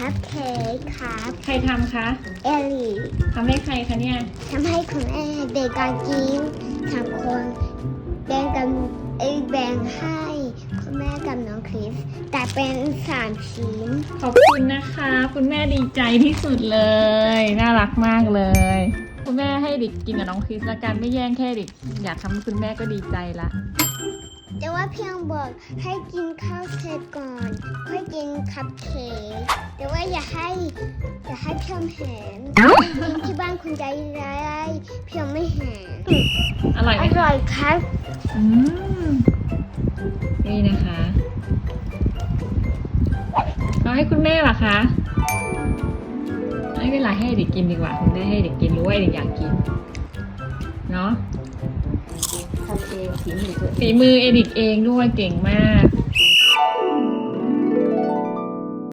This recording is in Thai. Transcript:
คัพเค้กครับใครทำคะเอลลี่ทำให้ใครคะเนี่ย ทำให้คุณแม่เบกากินสามคนแบ่งกันเอ้ยแบ่งให้คุณแม่กับน้องคริส แต่เป็นสามชิ้น ขอบคุณนะคะ คุณแม่ดีใจที่สุดเลย น่ารักมากเลย คุณแม่ให้เด็กกินกับน้องคริสละกันไม่แย่งแค่เด็กอยากทำให้คุณแม่ก็ดีใจละ แต่ว่าเพียงบอกให้กินข้าวเสร็จก่อนค่อย กินคัพเค้กแต่ว่าอย่าให้อย่าให้เพียงเห็นกินที่บ้านคุณใจร้ายเพียงไม่เห็นอร่อยไหอมคะร่อยครับอืมนี่นะคะเอาให้คุณแม่เหรอคะไม่เป็นไรให้เด็กกินดีกว่าคุณแม่ให้เด็กกินรู้ว่าเด็กอยากกินเนาะทำเองฝีมือตัวเอง ฝีมือเอดิกเองด้วยเก่งมาก